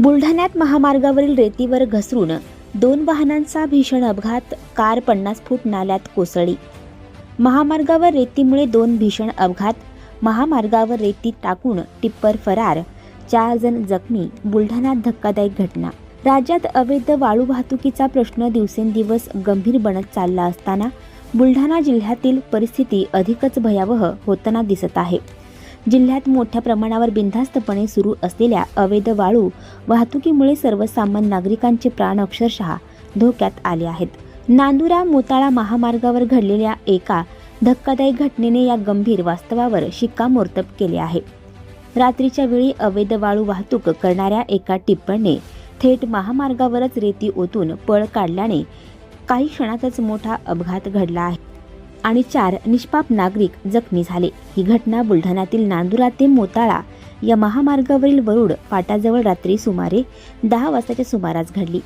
बुलढाण्यात महामार्गावरील रेतीवर घसरून दोन वाहनांचा भीषण अपघात कार पन्नास फूट नाल्यात कोसळली. महामार्गावर रेतीमुळे दोन भीषण अपघात महामार्गावर रेती टाकून टिप्पर फरार चार जण जखमी बुलढाण्यात धक्कादायक घटना. राज्यात अवैध वाळू वाहतुकीचा प्रश्न दिवसेंदिवस गंभीर बनत चालला असताना बुलढाणा जिल्ह्यातील परिस्थिती अधिकच भयावह होताना दिसत आहे. जिल्ह्यात मोठ्या प्रमाणावर बिनधास्तपणे सुरू असलेल्या अवैध वाळू वाहतुकीमुळे सर्वसामान्य नागरिकांचे प्राण अक्षरशः धोक्यात आले आहेत. नांदुरा मोताळा महामार्गावर घडलेल्या एका धक्कादायक घटनेने या गंभीर वास्तवावर शिक्कामोर्तब केले आहे. रात्रीच्या वेळी अवैध वाळू वाहतूक करणाऱ्या एका टिप्पणने थेट महामार्गावरच रेती ओतून पळ काढल्याने काही क्षणातच मोठा अपघात घडला आहे. आणि चार निष्पाप नागरिक जखमी झाले. ही घटना बुलढाण्यातील नांदुरा ते मोताळा या महामार्गावरील वरुड फाटाजवळ रात्री सुमारे दहा वाजताच्या सुमारास घडली.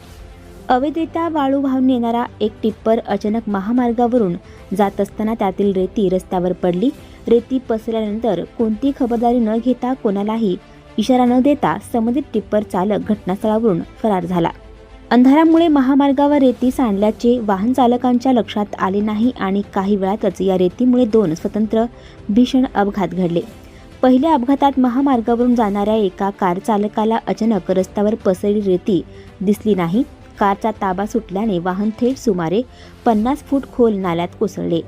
अवैधरित्या वाळू वाहून नेणारा एक टिप्पर अचानक महामार्गावरून जात असताना त्यातील रेती रस्त्यावर पडली. रेती पसरल्यानंतर कोणती खबरदारी न घेता कोणालाही इशारा न देता संबंधित टिप्पर चालक घटनास्थळावरून फरार झाला. अंधारामुळे महामार्गावर रेती सांडल्याचे वाहन चालकांच्या लक्षात आले नाही आणि काही वेळातच या रेतीमुळे दोन स्वतंत्र भीषण अपघात घडले. पहिल्या अपघातात महामार्गावरून जाणाऱ्या एका कार चालकाला अचानक रस्त्यावर पसरली रेती दिसली नाही. कारचा ताबा सुटल्याने वाहन थेट सुमारे पन्नास फूट खोल नाल्यात कोसळले.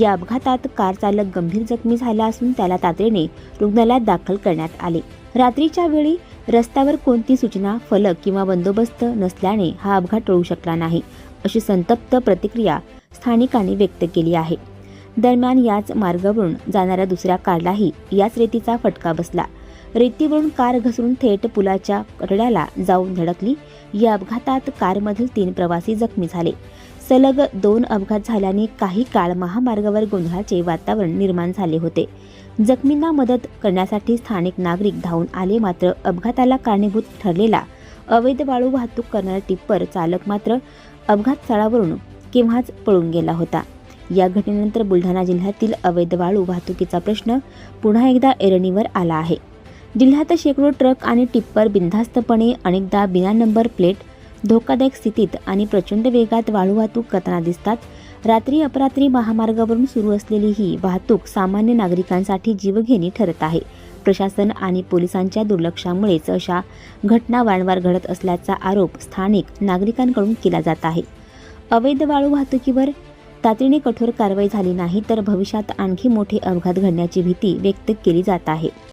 या अपघातात कार चालक गंभीर जखमी झाला असून त्याला तातडीने रुग्णालयात दाखल करण्यात आले. रात्रीच्या वेळी रस्त्यावर कोणती सूचना फलक किंवा बंदोबस्त नसल्याने हा अपघात टळू शकला नाही अशी संतप्त प्रतिक्रिया स्थानिकांनी व्यक्त केली आहे. दरम्यान याच मार्गावरून जाणाऱ्या दुसऱ्या कारलाही याच रेतीचा फटका बसला. रेतीवरून कार घसरून थेट पुलाच्या कठड्याला जाऊन धडकली. या अपघातात कारमधील तीन प्रवासी जखमी झाले. सलग दोन अपघात झाल्याने काही काळ महामार्गावर गोंधळाचे वातावरण निर्माण झाले होते. जखमींना मदत करण्यासाठी स्थानिक नागरिक धावून आले मात्र अपघाताला कारणीभूत ठरलेला अवैध वाळू वाहतूक करणारा टिप्पर चालक मात्र अपघात स्थळावरून केव्हाच पळून गेला होता. या घटनेनंतर बुलढाणा जिल्ह्यातील अवैध वाळू वाहतुकीचा प्रश्न पुन्हा एकदा ऐरणीवर आला आहे. जिल्ह्यात शेकडो ट्रक आणि टिप्पर बिनधास्तपणे अनेकदा बिना नंबर प्लेट धोकादायक स्थितीत आणि प्रचंड वेगात वाळू वाहतूक करताना दिसतात. रात्री अपरात्री महामार्गावरून सुरू असलेली ही वाहतूक सामान्य नागरिकांसाठी जीवघेणी ठरत आहे. प्रशासन आणि पोलिसांच्या दुर्लक्षामुळेच अशा घटना वारंवार घडत असल्याचा आरोप स्थानिक नागरिकांकडून केला जात आहे. अवैध वाळू वाहतुकीवर तातडीने कठोर कारवाई झाली नाही तर भविष्यात आणखी मोठे अपघात घडण्याची भीती व्यक्त केली जात आहे.